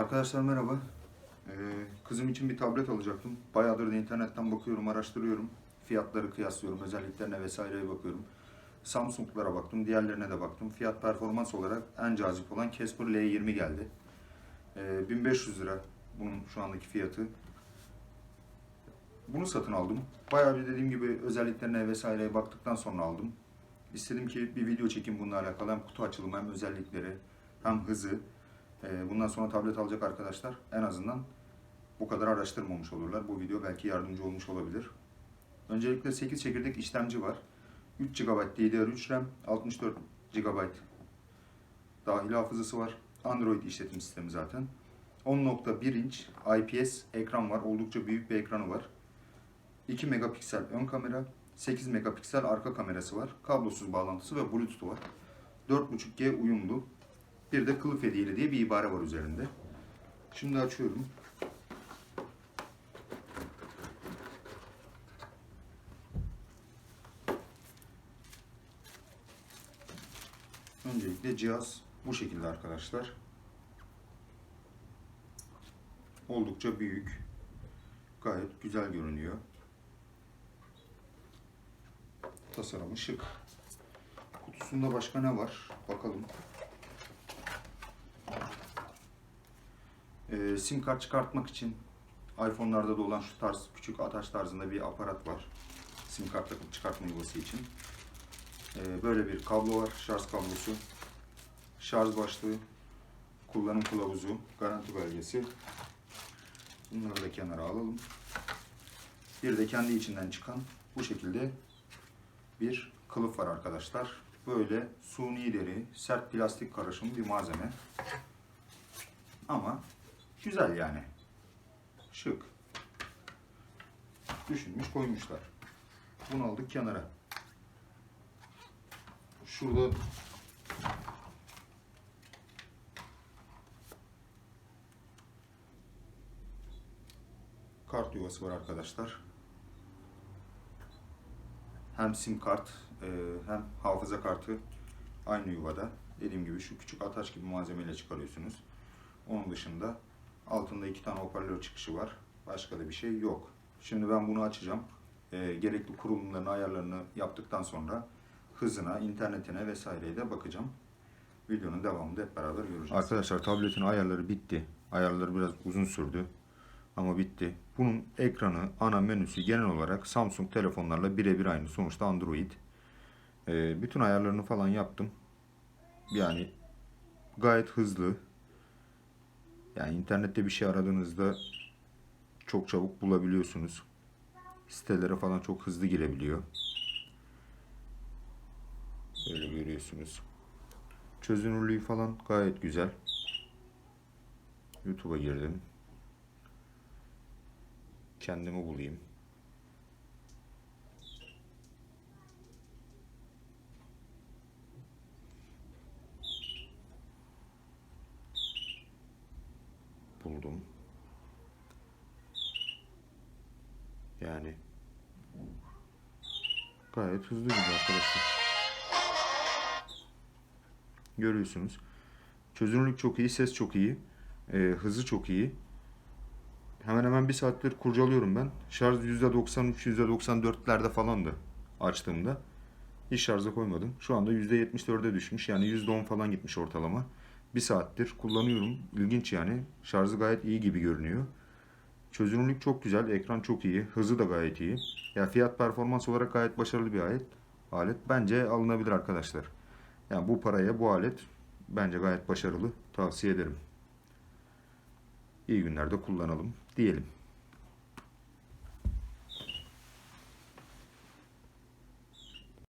Arkadaşlar merhaba. Ee, kızım için bir tablet alacaktım. Bayağıdır da internetten bakıyorum, araştırıyorum. Fiyatları kıyaslıyorum, özelliklerine vesaireye bakıyorum. Samsung'lara baktım, diğerlerine de baktım. Fiyat performans olarak en cazip olan Casper L20 geldi. Ee, 1500 lira bunun şu andaki fiyatı. Bunu satın aldım. Bayağı bir dediğim gibi özelliklerine vesaireye baktıktan sonra aldım. İstedim ki bir video çekeyim bununla alakalı. Hem kutu açılımı hem özellikleri hem hızı. Ee, Bundan sonra tablet alacak arkadaşlar en azından bu kadar araştırmamış olurlar. Bu video belki yardımcı olmuş olabilir. Öncelikle 8 çekirdek işlemci var. 3 GB DDR3 RAM, 64 GB dahili hafızası var. Android işletim sistemi zaten. 10.1 inç IPS ekran var. Oldukça büyük bir ekranı var. 2 megapiksel ön kamera, 8 megapiksel arka kamerası var. Kablosuz bağlantısı ve Bluetooth var. 4.5G uyumlu. Bir de kılıf hediyeli diye bir ibare var üzerinde. Şimdi açıyorum. Öncelikle cihaz bu şekilde arkadaşlar. Oldukça büyük. Gayet güzel görünüyor. Tasarımı şık. Kutusunda başka ne var? Bakalım. Ee, sim kart çıkartmak için iPhone'larda da olan şu tarz küçük ataç tarzında bir aparat var. Sim kart takıp çıkartma yuvası için. Ee, böyle bir kablo var. Şarj kablosu. Şarj başlığı. Kullanım kılavuzu. Garanti belgesi. Bunları da kenara alalım. Bir de kendi içinden çıkan bu şekilde bir kılıf var arkadaşlar. Böyle suni deri, sert plastik karışımı bir malzeme. Ama güzel yani. Şık. Düşünmüş koymuşlar. Bunu aldık kenara. Şurada kart yuvası var arkadaşlar. Hem sim kart e, hem hafıza kartı aynı yuvada. Dediğim gibi şu küçük ataç gibi malzemeyle çıkarıyorsunuz. Onun dışında altında iki tane hoparlör çıkışı var. Başka da bir şey yok. Şimdi ben bunu açacağım. E, gerekli kurulumlarını, ayarlarını yaptıktan sonra hızına, internetine vesaireye de bakacağım. Videonun devamında hep beraber göreceğiz. Arkadaşlar tabletin ayarları bitti. Ayarları biraz uzun sürdü. Ama bitti. Bunun ekranı, ana menüsü genel olarak Samsung telefonlarla birebir aynı. Sonuçta Android. Ee, bütün ayarlarını falan yaptım. Yani gayet hızlı. Yani internette bir şey aradığınızda çok çabuk bulabiliyorsunuz. Sitelere falan çok hızlı girebiliyor. Böyle görüyorsunuz. Çözünürlüğü falan gayet güzel. YouTube'a girdim. Kendimi bulayım. Yani gayet hızlı gibi arkadaşlar. Görüyorsunuz. Çözünürlük çok iyi, ses çok iyi, e, hızı çok iyi. Hemen hemen bir saattir kurcalıyorum ben. Şarj %93, %94'lerde falandı açtığımda. Hiç şarja koymadım. Şu anda %74'e düşmüş. Yani %10 falan gitmiş ortalama. Bir saattir kullanıyorum. İlginç yani. Şarjı gayet iyi gibi görünüyor. Çözünürlük çok güzel. Ekran çok iyi. Hızı da gayet iyi. Ya fiyat performans olarak gayet başarılı bir alet. Alet bence alınabilir arkadaşlar. Yani bu paraya bu alet bence gayet başarılı. Tavsiye ederim. İyi günlerde kullanalım diyelim.